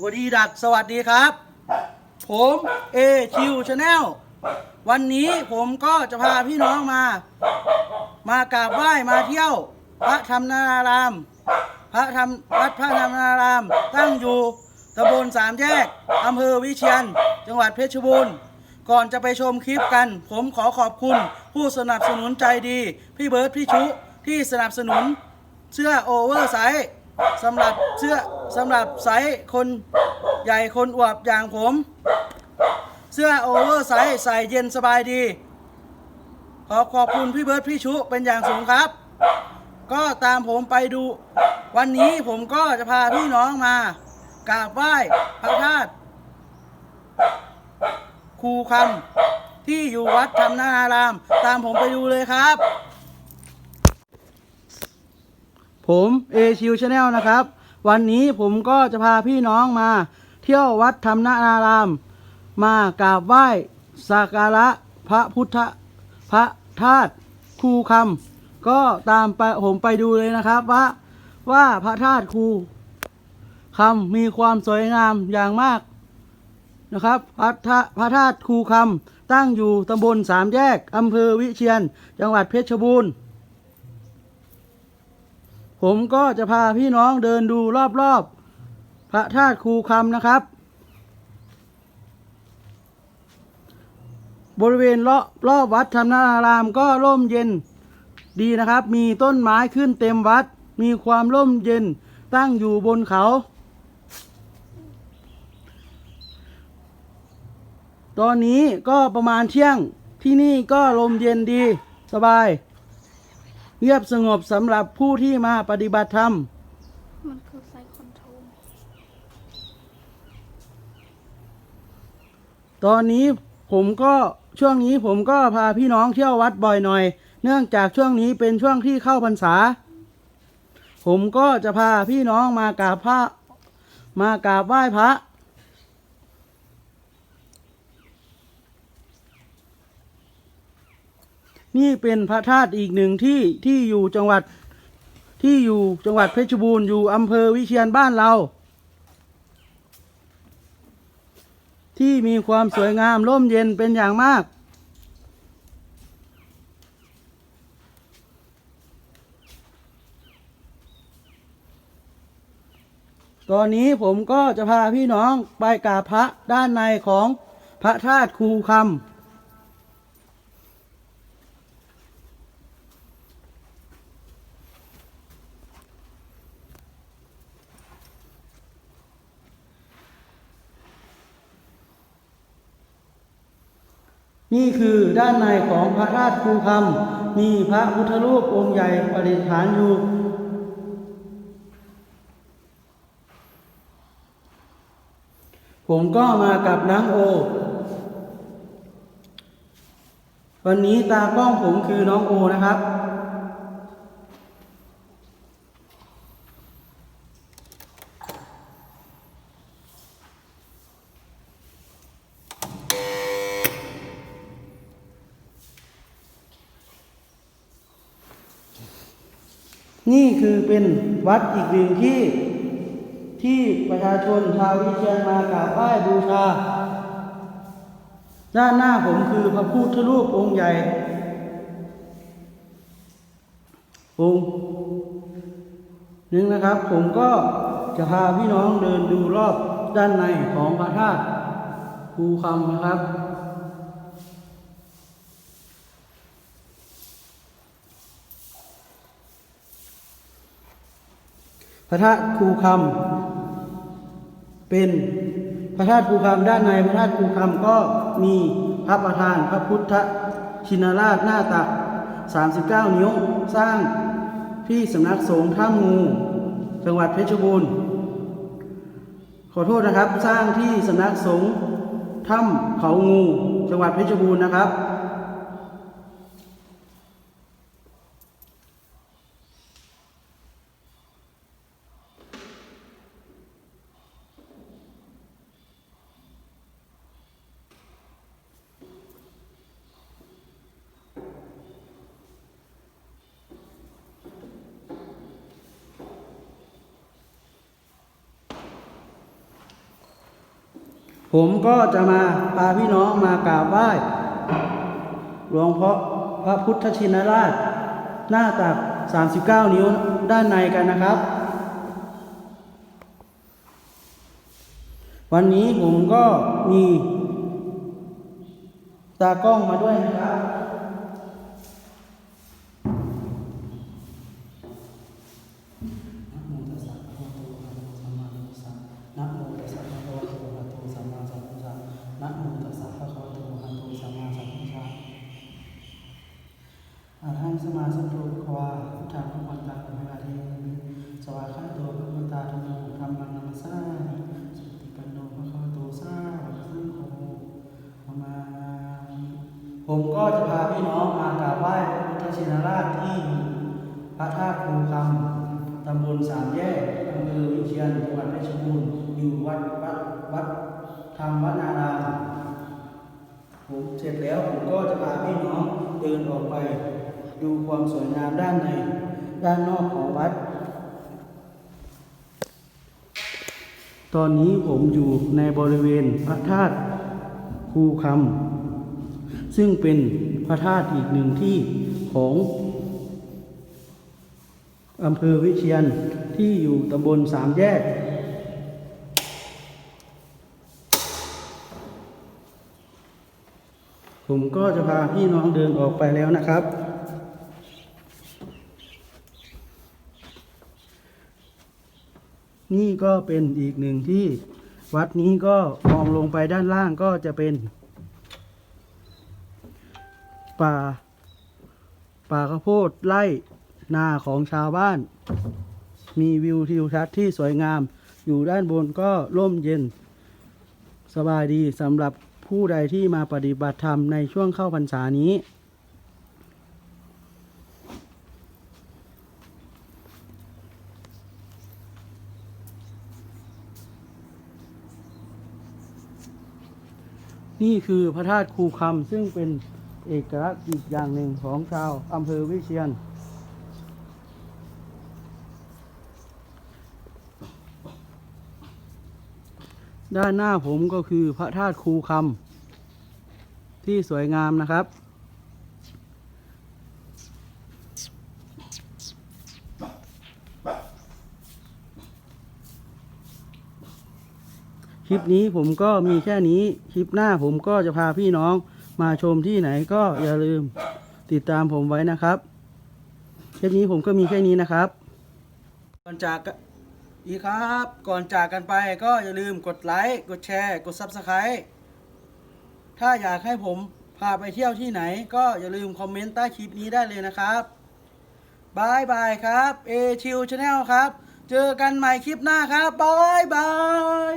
สวัสดีดักสวัสดีครับ ผมเอชิวชาแนลวันนี้ผมก็จะพาพี่น้องมา มากราบไหว้มาเที่ยว พระธรรมนาราม พระธรรมวัดพระธรรมนาราม ตั้งอยู่ตำบลสามแยกอำเภอวิเชียน จังหวัดเพชรบูรณ์ก่อนจะไปชมคลิปกัน ผมขอขอบคุณ ผู้สนับสนุนใจดี พี่เบิร์ดพี่ชุ ที่สนับสนุนเสื้อโอเวอร์ไซส์ สำหรับเสื้อสำหรับไซส์คนใหญ่คนอวบอย่างผม เสื้อโอเวอร์ไซส์ใส่เย็นสบายดี ขอขอบคุณพี่เบิร์ดพี่ชุเป็นอย่างสูงครับ ก็ตามผมไปดู วันนี้ผมก็จะพาพี่น้องมากราบไหว้พระธาตุครูคำที่อยู่วัดธรรมนาราม ตามผมไปดูเลยครับ ผมเอชิวชาแนลนะครับ วันนี้ผมก็จะพาพี่น้องมา เที่ยววัดธรรมนาราม มากราบไหว้สักการะพระพุทธพระธาตุคูคำก็ตามไปผมไปดูเลยนะครับว่าว่าพระธาตุคูคำมีความสวยงามอย่างมากนะครับพระธาพระธาตุคูคำตั้งอยู่ตำบลสามแยกอำเภอวิเชียน จังหวัดเพชรบูรณ์ ผมก็จะพาพี่น้องเดินดูรอบๆ พระธาตุคูคำนะครับ บริเวณรอบรอบวัดธรรมนารามก็ร่มเย็นดีนะครับ มีต้นไม้ขึ้นเต็มวัด มีความร่มเย็นตั้งอยู่บนเขา ตอนนี้ก็ประมาณเที่ยงที่นี่ก็ลมเย็นดีสบาย เงียบสงบสำหรับผู้ที่มาปฏิบัติธรรม มันคือไซคอนโทรลตอนนี้ผมก็ช่วงนี้ผมก็พาพี่น้องเที่ยววัดบ่อยหน่อย เนื่องจากช่วงนี้เป็นช่วงที่เข้าพรรษา ผมก็จะพาพี่น้องมากราบพระมากราบไหว้พระ นี่เป็นพระธาตุอีกหนึ่งที่ที่อยู่จังหวัดที่อยู่จังหวัดเพชรบูรณ์อยู่อำเภอวิเชียนบ้านเรา ที่มีความสวยงามร่มเย็นเป็นอย่างมาก ตอนนี้ผมก็จะพาพี่น้องไปกราบพระด้านในของพระธาตุคูคำ นี่คือด้านในของพระธาตุภูคำมีพระพุทธรูปองค์ใหญ่ประดิษฐานอยู่ผมก็มากับนางโอ วันนี้ตากล้องผมคือน้องโอนะครับ นี่คือเป็นวัดอีกหนึ่งที่ที่ประชาชนชาววิเชียนมากราบไหว้บูชา ด้านหน้าผมคือพระพุทธรูปองค์ใหญ่ องค์หนึ่งนะครับ ผมก็จะพาพี่น้องเดินดูรอบด้านในของพระธาตุภูคำนะครับ พระธาตุภูคำเป็นพระธาตุภูคำด้านในพระธาตุภูคำก็มีพระประธานพระพุทธชินราชหน้าตัก 39 นิ้วสร้างที่สำนักสงฆ์ท่างูจังหวัดเพชรบูรณ์ ขอโทษนะครับ สร้างที่สำนักสงฆ์ถ้ำเขางู จังหวัดเพชรบูรณ์นะครับ ผมก็จะมาพาพี่น้องมากราบไหว้หลวงพ่อพระพุทธชินราช หน้าตัก 39 นิ้วด้านในกันนะครับ วันนี้ผมก็มีตากล้องมาด้วยนะครับ ผมก็จะพาพี่น้องมากราบไหว้พระพุทธชินราชที่พระธาตุภูคำตำบลสามแยกอำเภอวิเชียรจังหวัดเพชรบูรณ์อยู่วัดวัดวัดธรรมวนารามผมเสร็จแล้วผมก็จะพาพี่น้องเดินออกไป ดูความสวยงามด้านใน ด้านนอกของวัด ตอนนี้ผมอยู่ในบริเวณพระธาตุภูคำ ซึ่งเป็นพระธาตุอีกหนึ่งที่ของอำเภอวิเชียนที่อยู่ตำบลสามแยก ผมก็จะพาพี่น้องเดินออกไปแล้วนะครับ นี่ก็เป็นอีกหนึ่งที่ วัดนี้ก็มองลงไปด้านล่างก็จะเป็น ป่า ป่าข้าวโพดไร่นาของชาวบ้าน มีวิวทิวทัศน์ที่สวยงาม อยู่ด้านบนก็ร่มเย็น สบายดีสำหรับผู้ใดที่มาปฏิบัติธรรมในช่วงเข้าพรรษานี้ นี่คือพระธาตุคูคำซึ่งเป็น เอกลักษณ์อีกอย่างหนึ่งของชาวอำเภอวิเชียน ด้านหน้าผมก็คือพระธาตุคูคำที่สวยงามนะครับ คลิปนี้ผมก็มีแค่นี้ คลิปหน้าผมก็จะพาพี่น้อง มาชมที่ไหนก็อย่าลืมติดตามผมไว้นะครับคลิปนี้ผมก็มีแค่นี้นะครับ ก่อนจากอีกครับ ก่อนจากกันไปก็อย่าลืมกดไลค์กดแชร์ กด Subscribe ถ้าอยากให้ผมพาไปเที่ยวที่ไหน ก็อย่าลืมคอมเมนต์ใต้คลิปนี้ได้เลยนะครับบายบายครับเอชิวชาแนลครับ เจอกันใหม่คลิปหน้าครับบายบาย